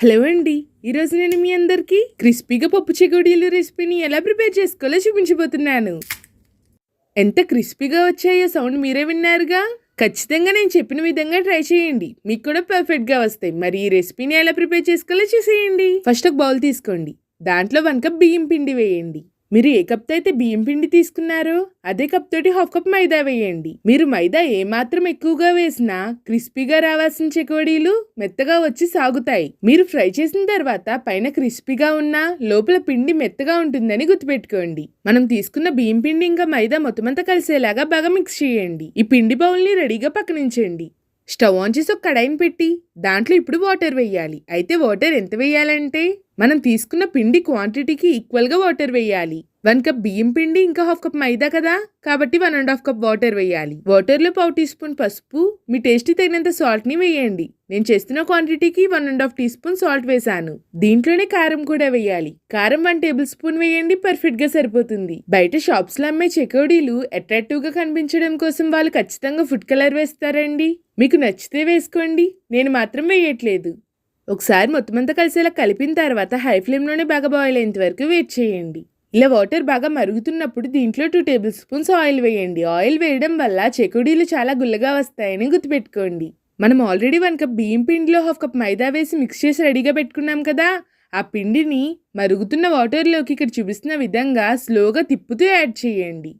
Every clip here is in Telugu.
హలో అండి. ఈరోజు నేను మీ అందరికీ క్రిస్పీగా పప్పు చెకోడీలు రెసిపీని ఎలా ప్రిపేర్ చేసుకోవాలో చూపించబోతున్నాను. ఎంత క్రిస్పీగా వచ్చాయో సౌండ్ మీరే విన్నారుగా? ఖచ్చితంగా నేను చెప్పిన విధంగా ట్రై చేయండి. మీకు కూడా పర్ఫెక్ట్గా వస్తాయి. మరి ఈ రెసిపీని ఎలా ప్రిపేర్ చేసుకోవాలో చూసేయండి. ఫస్ట్ ఒక బౌల్ తీసుకోండి. దాంట్లో వన్ కప్ బియ్యం పిండి వేయండి. మీరు ఏ కప్తో అయితే బియ్యం పిండి తీసుకున్నారో అదే కప్ తోటి హాఫ్ కప్ మైదా వేయండి. మీరు మైదా ఏమాత్రం ఎక్కువగా వేసినా క్రిస్పీగా రావాల్సిన చెకోడీలు మెత్తగా వచ్చి సాగుతాయి. మీరు ఫ్రై చేసిన తర్వాత పైన క్రిస్పీగా ఉన్నా లోపల పిండి మెత్తగా ఉంటుందని గుర్తుపెట్టుకోండి. మనం తీసుకున్న బియ్యం పిండి ఇంకా మైదా మొత్తమంతా కలిసేలాగా బాగా మిక్స్ చేయండి. ఈ పిండి బౌల్ని రెడీగా పక్కనించండి. స్టవ్ ఆన్ చేసి ఒక కడాయిని పెట్టి దాంట్లో ఇప్పుడు వాటర్ వేయాలి. అయితే వాటర్ ఎంత వేయాలంటే మనం తీసుకున్న పిండి క్వాంటిటీకి ఈక్వల్గా వాటర్ వేయాలి. వన్ కప్ బియ్యం పిండి ఇంకా హాఫ్ కప్ మైదా కదా? కాబట్టి one and half cup water వేయాలి. వాటర్లో పావు టీ స్పూన్ పసుపు. మీ టేస్ట్ తగినంత సాల్ట్ని వేయండి. నేను చేస్తున్న క్వాంటిటీకి one and half teaspoon salt వేసాను దీంట్లోనే కారం కూడా వేయాలి. కారం వన్ టేబుల్ స్పూన్ వేయండి పర్ఫెక్ట్గా సరిపోతుంది. బయట షాప్స్లో అమ్మే చెకోడీలు అట్రాక్టివ్గా కనిపించడం కోసం వాళ్ళు ఖచ్చితంగా ఫుడ్ కలర్ వేస్తారండి. మీకు నచ్చితే వేసుకోండి. నేను మాత్రం వేయట్లేదు. ఒకసారి మొత్తం అంతా కలిసేలా కలిపిన తర్వాత హై ఫ్లేమ్లోనే బాగా బాయిల్ అయ్యేంత వరకు వెయిట్ చేయండి. ఇలా వాటర్ బాగా మరుగుతున్నప్పుడు దీంట్లో టూ టేబుల్ స్పూన్స్ ఆయిల్ వేయండి. ఆయిల్ వేయడం వల్ల చెకుడీలు చాలా గుల్లగా వస్తాయని గుర్తుపెట్టుకోండి. మనం ఆల్రెడీ వన్ కప్ బియ్యం పిండిలో హాఫ్ కప్ మైదా వేసి మిక్స్ చేసి రెడీగా పెట్టుకున్నాం కదా? ఆ పిండిని మరుగుతున్న వాటర్లోకి ఇక్కడ చూపిస్తున్న విధంగా స్లోగా తిప్పుతూ యాడ్ చేయండి.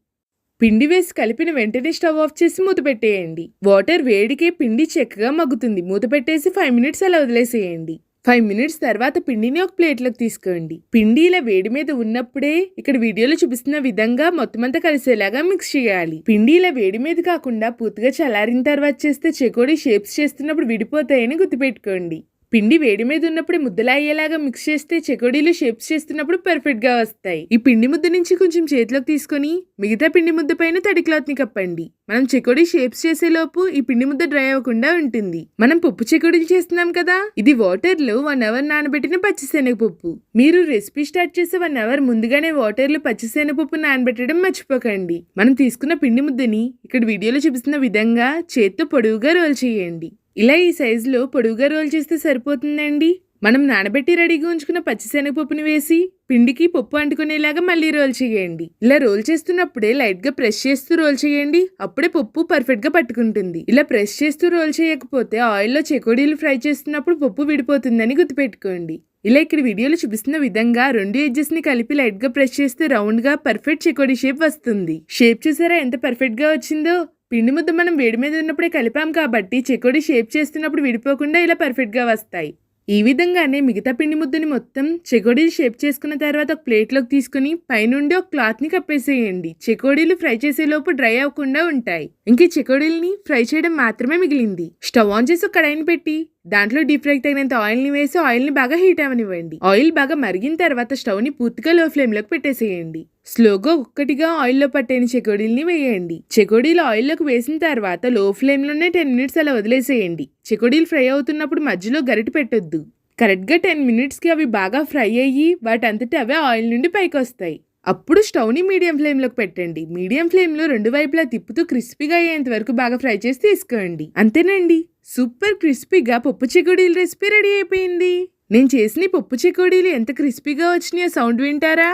పిండి వేసి కలిపిన వెంటనే స్టవ్ ఆఫ్ చేసి మూత పెట్టేయండి. వాటర్ వేడికే పిండి చెక్కగా మగ్గుతుంది. మూత పెట్టేసి ఫైవ్ మినిట్స్ అలా వదిలేసేయండి. ఫైవ్ మినిట్స్ తర్వాత పిండిని ఒక ప్లేట్లోకి తీసుకోండి. పిండి ఇలా వేడి మీద ఉన్నప్పుడే ఇక్కడ వీడియోలో చూపిస్తున్న విధంగా మొత్తం అంతా కలిసేలాగా మిక్స్ చేయాలి. పిండి ఇలా వేడి మీద కాకుండా పూర్తిగా చల్లారిన తర్వాత చేస్తే చెకోడి షేప్స్ చేస్తున్నప్పుడు విడిపోతాయని గుర్తుపెట్టుకోండి. పిండి వేడి మీద ఉన్నప్పుడు ముద్దలు అయ్యేలాగా మిక్స్ చేస్తే చెకోడీలు షేప్స్ చేస్తున్నప్పుడు పర్ఫెక్ట్గా వస్తాయి. ఈ పిండి ముద్ద నుంచి కొంచెం చేతిలోకి తీసుకొని మిగతా పిండి ముద్ద పైన తడి క్లాత్ని కప్పండి. మనం చెకోడీ షేప్స్ చేసేలోపు ఈ పిండి ముద్ద డ్రై అవ్వకుండా ఉంటుంది. మనం పప్పు చెకోడీలు చేస్తున్నాం కదా? ఇది వాటర్లో వన్ అవర్ నానబెట్టిన పచ్చిశనగపప్పు. మీరు రెసిపీ స్టార్ట్ చేసే వన్ అవర్ ముందుగానే వాటర్లో పచ్చిశనగపప్పు నానబెట్టడం మర్చిపోకండి. మనం తీసుకున్న పిండి ముద్దని ఇక్కడ వీడియోలో చూపిస్తున్న విధంగా చేత్తో పొడవుగా రోల్ చేయండి. ఇలా ఈ సైజులో పొడుగుగా రోల్ చేస్తే సరిపోతుందండి. మనం నానబెట్టి రెడీగా ఉంచుకున్న పచ్చిశనగపప్పుని వేసి పిండికి పప్పు అంటుకునేలాగా మళ్ళీ రోల్ చేయండి. ఇలా రోల్ చేస్తున్నప్పుడే లైట్గా ప్రెస్ చేస్తూ రోల్ చేయండి. అప్పుడే పప్పు పర్ఫెక్ట్గా పట్టుకుంటుంది. ఇలా ప్రెస్ చేస్తూ రోల్ చేయకపోతే ఆయిల్లో చెకోడీలు ఫ్రై చేస్తున్నప్పుడు పప్పు విడిపోతుందని గుర్తుపెట్టుకోండి. ఇలా ఇక్కడ వీడియోలో చూపిస్తున్న విధంగా రెండు ఎడ్జెస్ని కలిపి లైట్గా ప్రెస్ చేస్తే రౌండ్గా పర్ఫెక్ట్ చెకోడీ షేప్ వస్తుంది. షేప్ చూసారా ఎంత పర్ఫెక్ట్గా వచ్చిందో? పిండి ముద్ద మనం వేడి మీద ఉన్నప్పుడే కలిపాం కాబట్టి చెకోడి షేప్ చేస్తున్నప్పుడు విడిపోకుండా ఇలా పర్ఫెక్ట్గా వస్తాయి. ఈ విధంగానే మిగతా పిండి ముద్దని మొత్తం చెకోడీలు షేప్ చేసుకున్న తర్వాత ఒక ప్లేట్లోకి తీసుకుని పైనుండి ఒక క్లాత్ని కప్పేసేయండి. చెకోడీలు ఫ్రై చేసేలోపు డ్రై అవ్వకుండా ఉంటాయి. ఇంక చెకోడీల్ని ఫ్రై చేయడం మాత్రమే మిగిలింది. స్టవ్ ఆన్ చేసి ఒక కడాయిని పెట్టి దాంట్లో డీప్ ఫ్రైకి తగినంత ఆయిల్ని వేసి ఆయిల్ని బాగా హీట్ అవనివ్వండి ఆయిల్ బాగా మరిగిన తర్వాత స్టవ్ని పూర్తిగా లో ఫ్లేమ్లోకి పెట్టేసేయండి. స్లోగా ఒక్కటిగా ఆయిల్లో పట్టేని చెకోడీల్ని వేయండి. చెకోడీలు ఆయిల్లోకి వేసిన తర్వాత లో ఫ్లేమ్లోనే టెన్ మినిట్స్ అలా వదిలేసేయండి. చెకోడీలు ఫ్రై అవుతున్నప్పుడు మధ్యలో గరిట పెట్టొద్దు. కరెక్ట్గా టెన్ మినిట్స్కి అవి బాగా ఫ్రై అయ్యి వాటంతటి అవే ఆయిల్ నుండి పైకి వస్తాయి అప్పుడు స్టవ్ని మీడియం ఫ్లేమ్లోకి పెట్టండి. మీడియం ఫ్లేమ్లో రెండు వైపులా తిప్పుతూ క్రిస్పీగా అయ్యేంత వరకు బాగా ఫ్రై చేసి తీసుకోండి. అంతేనండి. సూపర్ క్రిస్పీగా పప్పు చెకోడీల రెసిపీ రెడీ అయిపోయింది. నేను చేసిన పప్పు చెకోడీలు ఎంత క్రిస్పీగా వచ్చినాయో సౌండ్ వింటారా?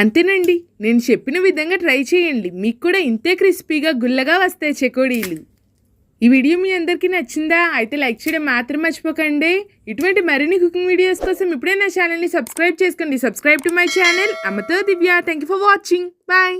అంతేనండి. నేను చెప్పిన విధంగా ట్రై చేయండి. మీకు కూడా ఇంతే క్రిస్పీగా గుల్లగా వస్తాయి చెకోడీలు. ఈ వీడియో మీ అందరికీ నచ్చిందా? అయితే లైక్ చేయడం మాత్రం మర్చిపోకండి. ఇటువంటి మరిన్ని కుకింగ్ వీడియోస్ కోసం ఇప్పుడే నా ఛానల్ని సబ్స్క్రైబ్ చేసుకోండి. Subscribe to my channel. అమ్మతో Divya. Thank you for watching bye